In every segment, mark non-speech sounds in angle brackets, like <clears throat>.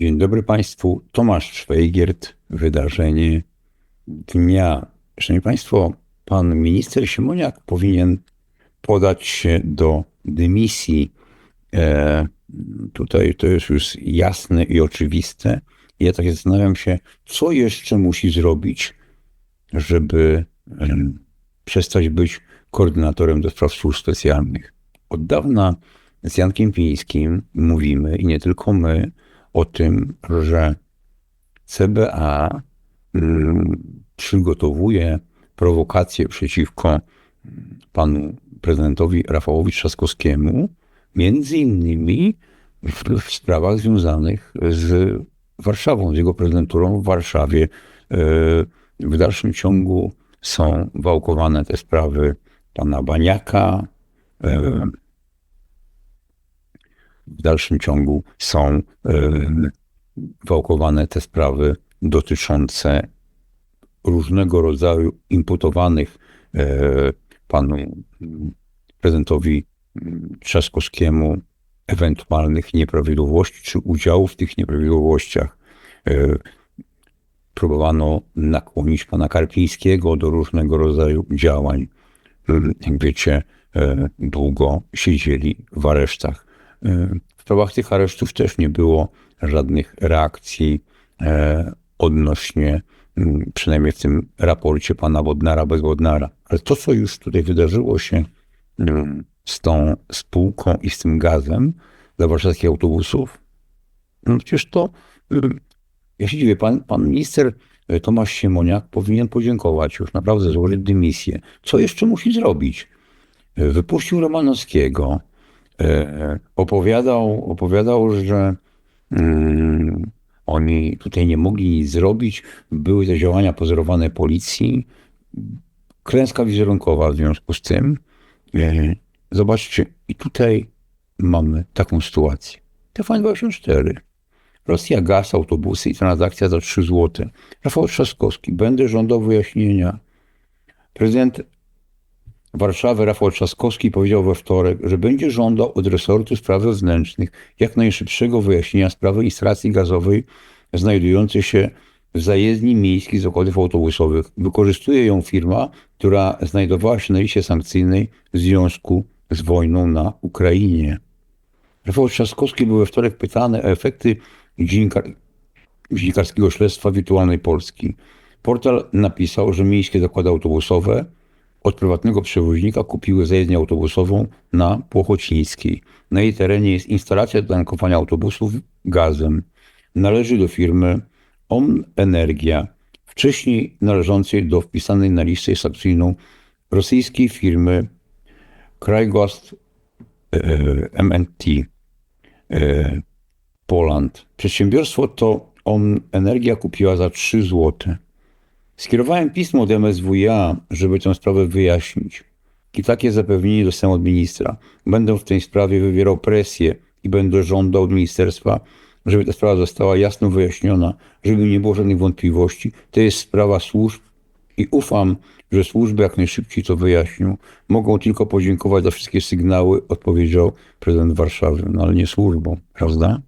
Dzień dobry Państwu. Tomasz Szwejgiert, wydarzenie dnia. Szanowni Państwo, pan minister Siemoniak powinien podać się do dymisji. E, tutaj to jest już jasne i oczywiste. Ja tak zastanawiam się, co jeszcze musi zrobić, żeby e, przestać być koordynatorem do spraw służb specjalnych. Od dawna z Jankiem Pińskim mówimy, i nie tylko my, o tym, że CBA mm, przygotowuje prowokację przeciwko panu prezydentowi Rafałowi Trzaskowskiemu, między innymi w, w sprawach związanych z Warszawą, z jego prezydenturą w Warszawie. E, w dalszym ciągu są wałkowane te sprawy pana Baniaka. E, w dalszym ciągu są e, wałkowane te sprawy dotyczące różnego rodzaju imputowanych panu prezydentowi Trzaskowskiemu ewentualnych nieprawidłowości czy udziału w tych nieprawidłowościach. Próbowano nakłonić pana Karpińskiego do różnego rodzaju działań. Jak wiecie, długo siedzieli w aresztach. W sprawach tych aresztów też nie było żadnych reakcji odnośnie, przynajmniej w tym raporcie pana Wodnara bez Wodnara. Ale to, co już tutaj wydarzyło się z tą spółką i z tym gazem dla warszawskich autobusów, no przecież to, ja się dziwię, pan, pan minister Tomasz Siemoniak powinien podziękować, już naprawdę złożyć dymisję. Co jeszcze musi zrobić? Wypuścił Romanowskiego, opowiadał, opowiadał że mm, oni tutaj nie mogli nic zrobić, były te działania pozorowane policji, klęska wizerunkowa w związku z tym. Zobaczcie, i tutaj mamy taką sytuację. TVN24. Rosja, gaz, autobusy i transakcja za 3 zł. Rafał Trzaskowski. Będę żądał wyjaśnienia. Prezydent Warszawy Rafał Trzaskowski powiedział we wtorek, że będzie żądał od resortu spraw wewnętrznych jak najszybszego wyjaśnienia sprawy instalacji gazowej znajdującej się w zajezdni miejskiej zakładów autobusowych. Wykorzystuje ją firma, która znajdowała się na liście sankcyjnej w związku z wojną na Ukrainie. Rafał Trzaskowski był we wtorek pytany o efekty dziennikar dziennikarskiego śledztwa wirtualnej Polski. Portal napisał, że miejskie zakłady autobusowe od prywatnego przewoźnika kupiły zajezdnię autobusową na Płochocińskiej. Na jej terenie jest instalacja do tankowania autobusów gazem. Należy do firmy OM Energia, wcześniej należącej do wpisanej na listę sankcyjną rosyjskiej firmy Krajgaz e, MNT e, Poland. Przedsiębiorstwo to OM Energia kupiła za 3 zł. Skierowałem pismo do MSWiA, żeby tę sprawę wyjaśnić. I takie zapewnienie dostałem od ministra. Będę w tej sprawie wywierał presję i będę żądał od ministerstwa, żeby ta sprawa została jasno wyjaśniona, żeby nie było żadnych wątpliwości. To jest sprawa służb i ufam, że służby jak najszybciej to wyjaśnią. Mogą tylko podziękować za wszystkie sygnały, odpowiedział prezydent Warszawy, no ale nie służbą, prawda?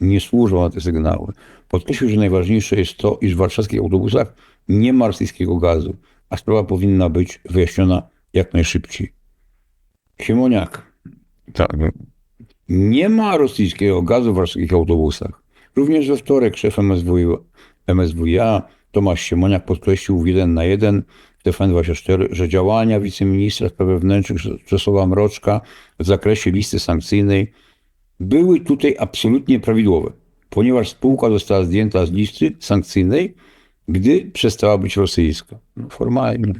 Nie służą na te sygnały. Podkreślił, że najważniejsze jest to, iż w warszawskich autobusach nie ma rosyjskiego gazu, a sprawa powinna być wyjaśniona jak najszybciej. Siemoniak. Tak. Nie ma rosyjskiego gazu w warszawskich autobusach. Również we wtorek szef MSW, MSWiA Tomasz Siemoniak podkreślił w 1 na 1 w TVN24, że działania wiceministra spraw wewnętrznych Czesława Mroczka w zakresie listy sankcyjnej były tutaj absolutnie prawidłowe, ponieważ spółka została zdjęta z listy sankcyjnej, gdy przestała być rosyjska. No, formalnie.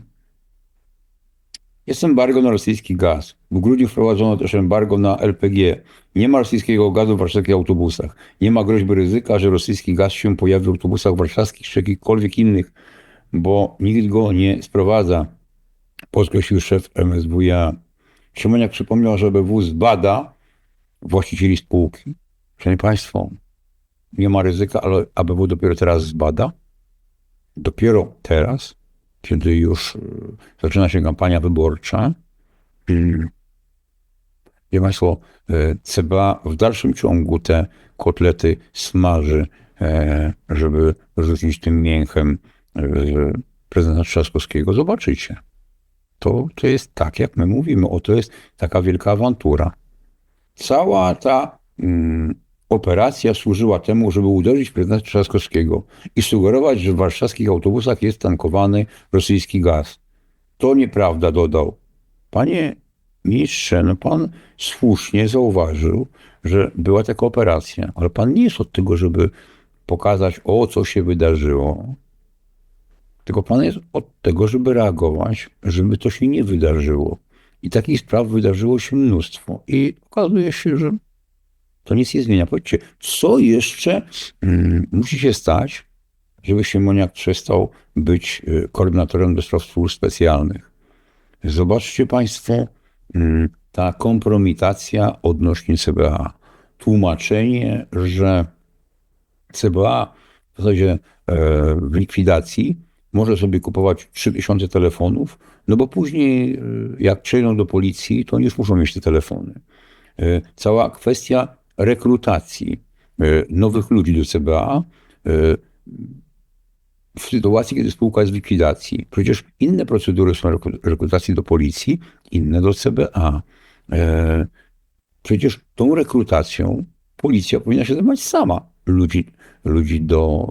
Jest embargo na rosyjski gaz. W grudniu wprowadzono też embargo na LPG. Nie ma rosyjskiego gazu w warszawskich autobusach. Nie ma groźby ryzyka, że rosyjski gaz się pojawi w autobusach warszawskich czy jakichkolwiek innych, bo nikt go nie sprowadza, podkreślił szef MSWiA. Szymoniak przypomniał, że BW zbada właścicieli spółki. Szanowni Państwo, nie ma ryzyka, ale ABW dopiero teraz zbada. Dopiero teraz kiedy już e, zaczyna się kampania wyborcza, Wie Państwo, e, CBA w dalszym ciągu te kotlety smaży, e, żeby rzucić tym mięchem e, prezydenta Trzaskowskiego. Zobaczycie. To, to jest tak, jak my mówimy. O, to jest taka wielka awantura. Cała ta mm, operacja służyła temu, żeby uderzyć prezydenta Trzaskowskiego i sugerować, że w warszawskich autobusach jest tankowany rosyjski gaz. To nieprawda, dodał. Panie ministrze, no pan słusznie zauważył, że była taka operacja, ale pan nie jest od tego, żeby pokazać, o co się wydarzyło. Tylko pan jest od tego, żeby reagować, żeby to się nie wydarzyło. I takich spraw wydarzyło się mnóstwo. I okazuje się, że to nic nie zmienia. Powiedzcie, co jeszcze mm, musi się stać, żeby Siemoniak przestał być y, koordynatorem do spraw służb specjalnych? Zobaczcie Państwo, mm, ta kompromitacja odnośnie CBA. Tłumaczenie, że CBA w zasadzie e, w likwidacji może sobie kupować 3000 telefonów, no bo później, e, jak przejdą do policji, to oni już muszą mieć te telefony. E, Cała kwestia rekrutacji e, nowych ludzi do CBA e, w sytuacji, kiedy spółka jest w likwidacji. Przecież inne procedury są rekru- rekrutacji do policji, inne do CBA. E, Przecież tą rekrutacją policja powinna się zajmować sama ludzi, ludzi do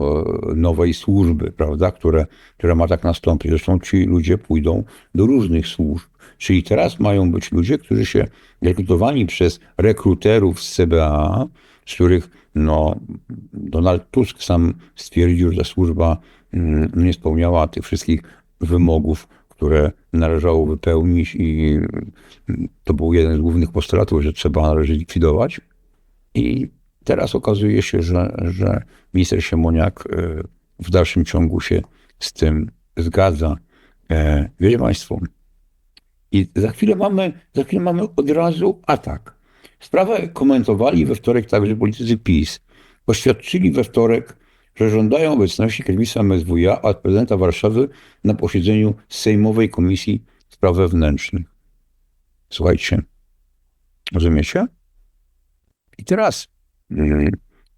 nowej służby, prawda, które, która ma tak nastąpić. Zresztą ci ludzie pójdą do różnych służb. Czyli teraz mają być ludzie, którzy się rekrutowani przez rekruterów z CBA, z których no, Donald Tusk sam stwierdził, że ta służba mm, nie spełniała tych wszystkich wymogów, które należało wypełnić i mm, to był jeden z głównych postulatów, że trzeba należy likwidować. I teraz okazuje się, że, że minister Siemoniak e, w dalszym ciągu się z tym zgadza. E, Wiecie Państwo, i za chwilę mamy, za chwilę mamy od razu atak. Sprawę komentowali we wtorek także politycy PiS. Oświadczyli we wtorek, że żądają obecności kierownictwa MSWiA od prezydenta Warszawy na posiedzeniu Sejmowej Komisji Spraw Wewnętrznych. Słuchajcie, rozumiecie? I teraz mm,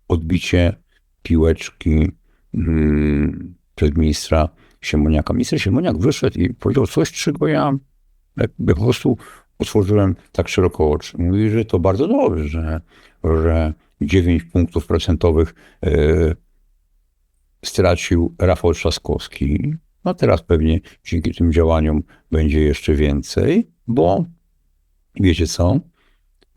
odbicie piłeczki mm, ministra Siemoniaka. Minister Siemoniak wyszedł i powiedział coś, czego ja po prostu otworzyłem tak szeroko oczy. Mówi, że to bardzo dobrze, że, że 9 punktów procentowych e, stracił Rafał Trzaskowski. No teraz pewnie dzięki tym działaniom będzie jeszcze więcej, bo wiecie co?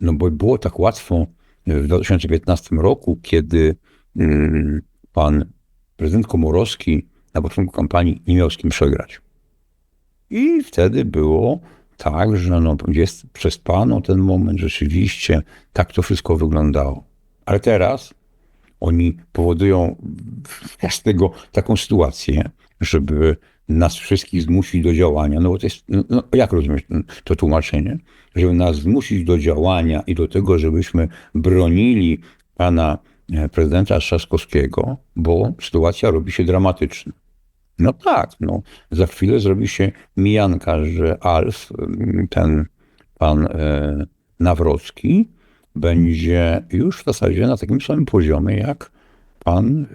No bo było tak łatwo w 2015 roku, kiedy mm, pan prezydent Komorowski na początku kampanii nie miał z kim przegrać. I wtedy było tak, że no, jest przespano ten moment, rzeczywiście tak to wszystko wyglądało. Ale teraz oni powodują tego taką sytuację, żeby nas wszystkich zmusić do działania. No bo to jest, no, no, jak rozumiesz to tłumaczenie? Żeby nas zmusić do działania i do tego, żebyśmy bronili pana e, prezydenta Trzaskowskiego, bo sytuacja robi się dramatyczna. No tak, no. Za chwilę zrobi się mijanka, że Alf, ten pan e, Nawrocki, będzie już w zasadzie na takim samym poziomie jak pan e,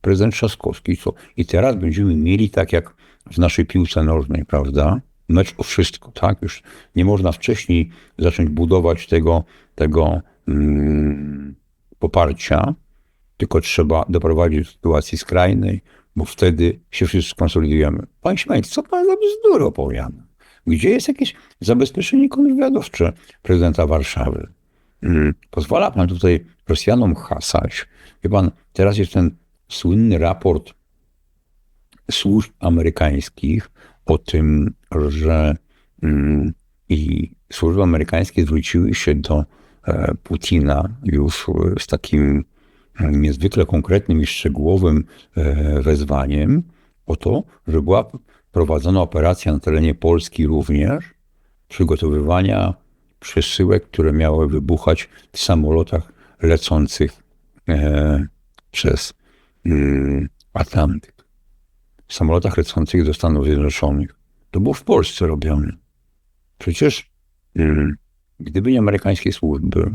prezydent Trzaskowski. Co? I teraz będziemy mieli tak jak w naszej piłce nożnej, prawda? Mecz o wszystko, tak? Już nie można wcześniej zacząć budować tego, tego mm, poparcia, tylko trzeba doprowadzić do sytuacji skrajnej, bo wtedy się wszyscy skonsolidujemy. Panie Śmajc, co pan za bzdury opowiada? Gdzie jest jakieś zabezpieczenie kontrwywiadowcze prezydenta Warszawy? Mm, Pozwala pan tutaj Rosjanom hasać. Wie pan, teraz jest ten słynny raport służb amerykańskich o tym, że mm, i służby amerykańskie zwróciły się do e, Putina już z takim niezwykle konkretnym i szczegółowym e, wezwaniem o to, że była prowadzona operacja na terenie Polski również przygotowywania przesyłek, które miały wybuchać w samolotach lecących e, przez mm, Atlantyk. W samolotach lecących do Stanów Zjednoczonych. To było w Polsce robione. Przecież mm, gdyby nie amerykańskie służby,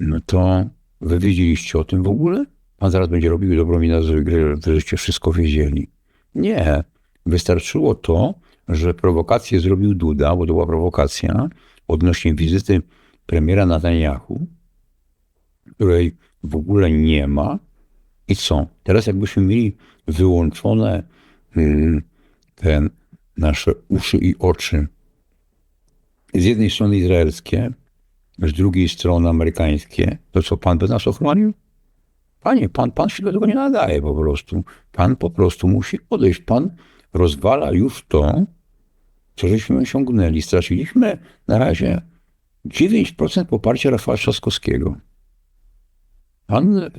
no to wy wiedzieliście o tym w ogóle? Pan zaraz będzie robił dobrą minę, że wy żeście wszystko wiedzieli. Nie. Wystarczyło to, że prowokację zrobił Duda, bo to była prowokacja odnośnie wizyty premiera Netanyahu, której w ogóle nie ma. I co? Teraz jakbyśmy mieli wyłączone mm, te nasze uszy i oczy, z jednej strony izraelskie, z drugiej strony amerykańskie, to co, pan by nas ochronił? Panie, pan, pan się do tego nie nadaje po prostu. Pan po prostu musi odejść. Pan rozwala już to, co żeśmy osiągnęli. Straciliśmy na razie 9% poparcia Rafała Trzaskowskiego. Pan e,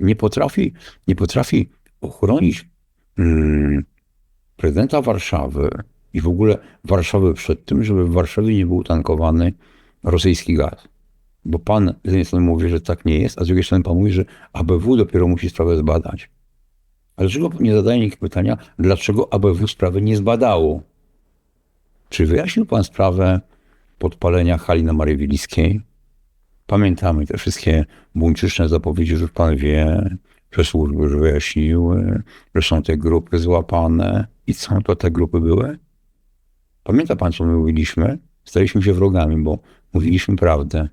nie potrafi, nie potrafi ochronić mm, prezydenta Warszawy i w ogóle Warszawy przed tym, żeby w Warszawie nie był tankowany rosyjski gaz. Bo pan z jednej strony mówi, że tak nie jest, a z drugiej strony pan mówi, że ABW dopiero musi sprawę zbadać. Ale dlaczego nie zadaje nikt pytania, dlaczego ABW sprawy nie zbadało? Czy wyjaśnił pan sprawę podpalenia hali na Marii Wilickiej? Pamiętamy te wszystkie buńczyczne zapowiedzi, że pan wie, że służby już wyjaśniły, że są te grupy złapane. I co to te grupy były? Pamięta pan, co my mówiliśmy? Staliśmy się wrogami, bo mówiliśmy prawdę,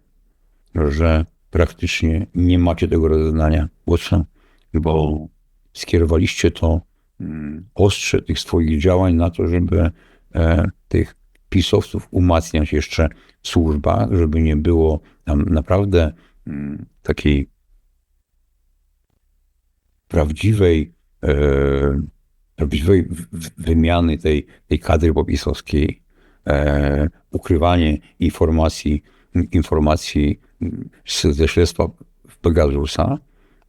że praktycznie nie macie tego rozeznania. Co? Bo skierowaliście to mm, ostrze tych swoich działań na to, żeby e, tych pisowców umacniać jeszcze w służbach, żeby nie było tam naprawdę mm, takiej prawdziwej, e, prawdziwej wymiany tej, tej kadry popisowskiej, e, ukrywanie informacji, informacji ze śledztwa w Pegasusa,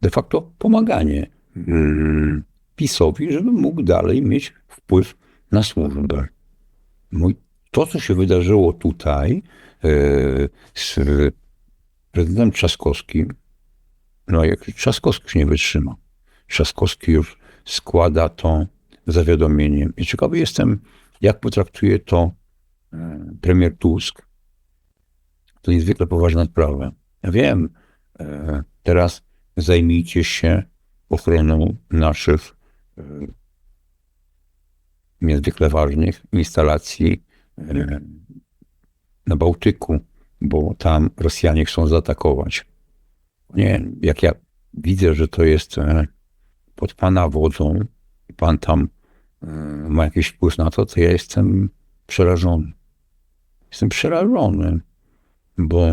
de facto pomaganie mm, PiSowi, żeby mógł dalej mieć wpływ na służbę. Mój, to, co się wydarzyło tutaj e, z prezydentem Trzaskowskim, no jak Trzaskowski już nie wytrzyma. Trzaskowski już składa to zawiadomienie. I ciekawy jestem, jak potraktuje to premier Tusk. To niezwykle poważna sprawa. Ja wiem, e, teraz zajmijcie się ochroną naszych e, niezwykle ważnych instalacji na Bałtyku, bo tam Rosjanie chcą zaatakować. Nie, jak ja widzę, że to jest pod pana wodzą i pan tam e, ma jakiś wpływ na to, to ja jestem przerażony. Jestem przerażony, bo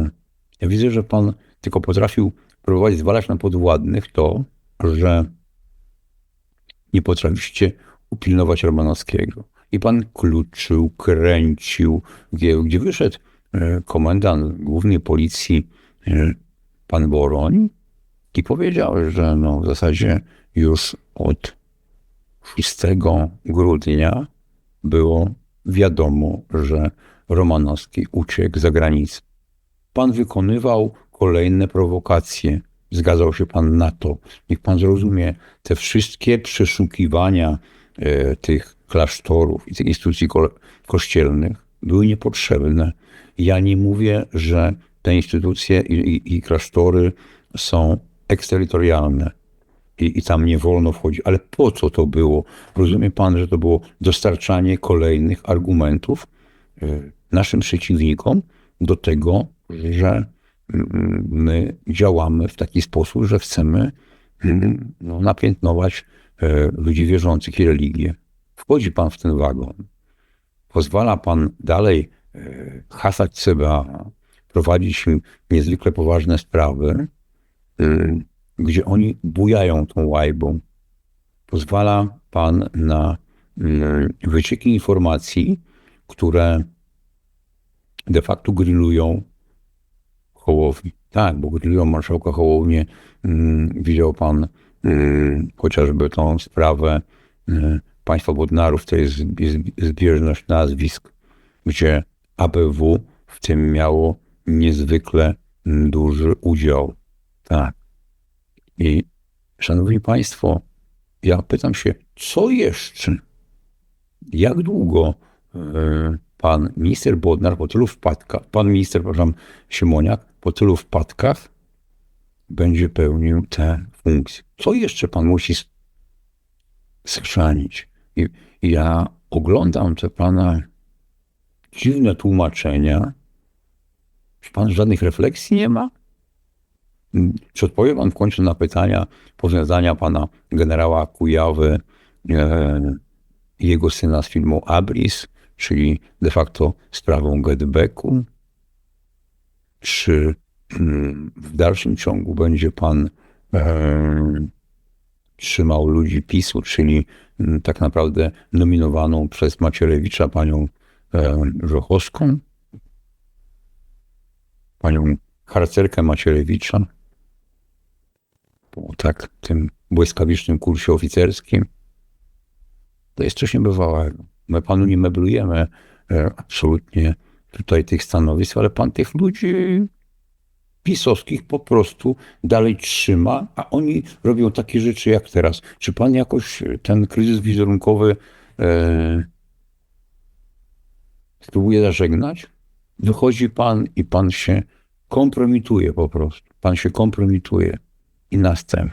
ja widzę, że pan tylko potrafił próbować zwalać na podwładnych to, że nie potraficie upilnować Romanowskiego. I pan kluczył, kręcił, gdzie, gdzie wyszedł e, komendant głównej policji, e, pan Boroń, i powiedział, że no w zasadzie już od 6 grudnia było wiadomo, że Romanowski uciekł za granicę. Pan wykonywał kolejne prowokacje. Zgadzał się pan na to. Niech pan zrozumie, te wszystkie przeszukiwania e, tych klasztorów i tych instytucji ko kościelnych były niepotrzebne. Ja nie mówię, że te instytucje i, i, i klasztory są eksterytorialne i, i tam nie wolno wchodzić. Ale po co to było? Rozumie pan, że to było dostarczanie kolejnych argumentów e, naszym przeciwnikom do tego, że mm, my działamy w taki sposób, że chcemy <clears throat> no, napiętnować e, ludzi wierzących i religię. Wchodzi pan w ten wagon, pozwala pan dalej e, hasać CBA, prowadzić niezwykle poważne sprawy, gdzie oni bujają tą łajbą. Pozwala pan na mm, wycieki informacji, które de facto grillują Hołowni. Tak, bo grillują marszałka Hołownię. Mm, widział pan mm, chociażby tą sprawę państwa Bodnarów, to jest zbieżność nazwisk, gdzie ABW w tym miało niezwykle duży udział. Tak. I szanowni państwo, ja pytam się, co jeszcze? Jak długo e, pan minister Bodnar po tylu wpadkach, pan minister, przepraszam, Siemoniak po tylu wpadkach będzie pełnił tę funkcję. Co jeszcze pan musi s- schrzanić? I, ja oglądam te pana dziwne tłumaczenia. Czy pan żadnych refleksji nie ma? Czy odpowie pan w końcu na pytania powiązania pana generała Kujawy e, jego syna z filmu Abris, czyli de facto sprawą Getbacku? Czy mm, w dalszym ciągu będzie pan e, trzymał ludzi PiSu, czyli mm, tak naprawdę nominowaną przez Macierewicza panią e, Żochowską, panią harcerkę Macierewicza, po tak tym błyskawicznym kursie oficerskim. To jest coś niebywałego. My panu nie meblujemy e, absolutnie tutaj tych stanowisk, ale pan tych ludzi pisowskich po prostu dalej trzyma, a oni robią takie rzeczy jak teraz. Czy pan jakoś ten kryzys wizerunkowy e, spróbuje zażegnać? Wychodzi pan i pan się kompromituje po prostu. Pan się kompromituje i nas też.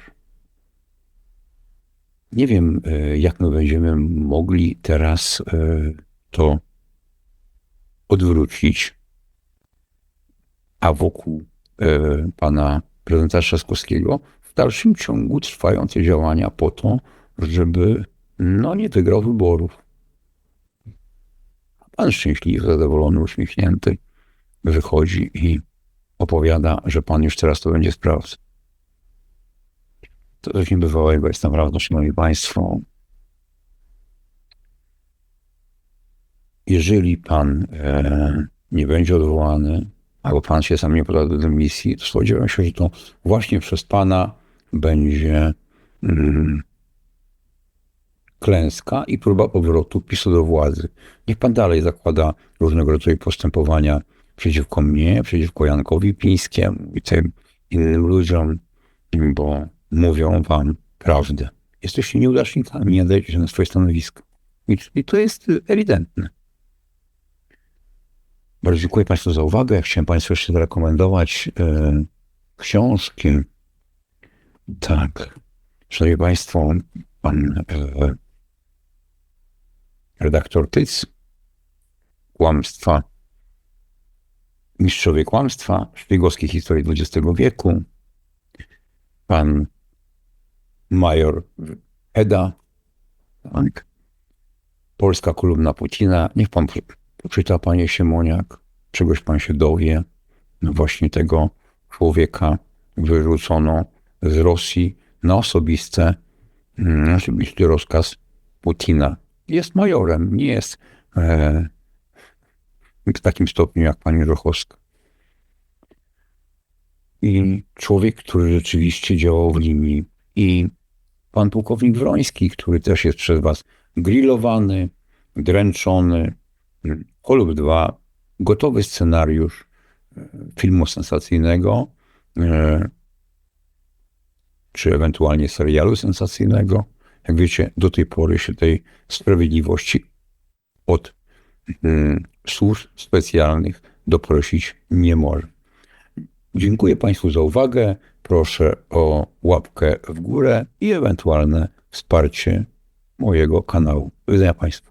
Nie wiem, e, jak my będziemy mogli teraz e, to odwrócić, a wokół e, pana prezydenta Trzaskowskiego w dalszym ciągu trwają te działania po to, żeby no nie wygrał wyborów. Pan szczęśliwy, zadowolony, uśmiechnięty wychodzi i opowiada, że pan już teraz to będzie sprawdzał. To coś niebywałego jest naprawdę, szanowni państwo. Jeżeli pan e, nie będzie odwołany, albo pan się sam nie poda do dymisji, to spodziewam się, że to właśnie przez pana będzie mm, klęska i próba powrotu PiSu do władzy. Niech pan dalej zakłada różnego rodzaju postępowania przeciwko mnie, przeciwko Jankowi Pińskiemu i tym innym ludziom, bo mówią wam prawdę. Jesteście nieudacznikami, nie dajecie się na swoje stanowisko. I, I to jest ewidentne. Bardzo dziękuję Państwu za uwagę. Chciałem Państwu jeszcze zarekomendować e, książki. Tak. Szanowni Państwo, pan e, redaktor Tyc, Kłamstwa, Mistrzowie Kłamstwa, Szpiegowskie Historie XX wieku, pan major Eda, tak. Polska kolumna Putina. Niech pan po- poczyta, panie Siemoniak, czegoś pan się dowie. No właśnie tego człowieka wyrzucono z Rosji na osobiste, mm, osobisty rozkaz Putina. Jest majorem, nie jest e, w takim stopniu jak pani Rochowska. I człowiek, który rzeczywiście działał w linii. I pan pułkownik Wroński, który też jest przez was grillowany, dręczony. Kolub 2, gotowy scenariusz e, filmu sensacyjnego, e, czy ewentualnie serialu sensacyjnego. Jak wiecie, do tej pory się tej sprawiedliwości od mm, służb specjalnych doprosić nie może. Dziękuję Państwu za uwagę. Proszę o łapkę w górę i ewentualne wsparcie mojego kanału. Do widzenia Państwu.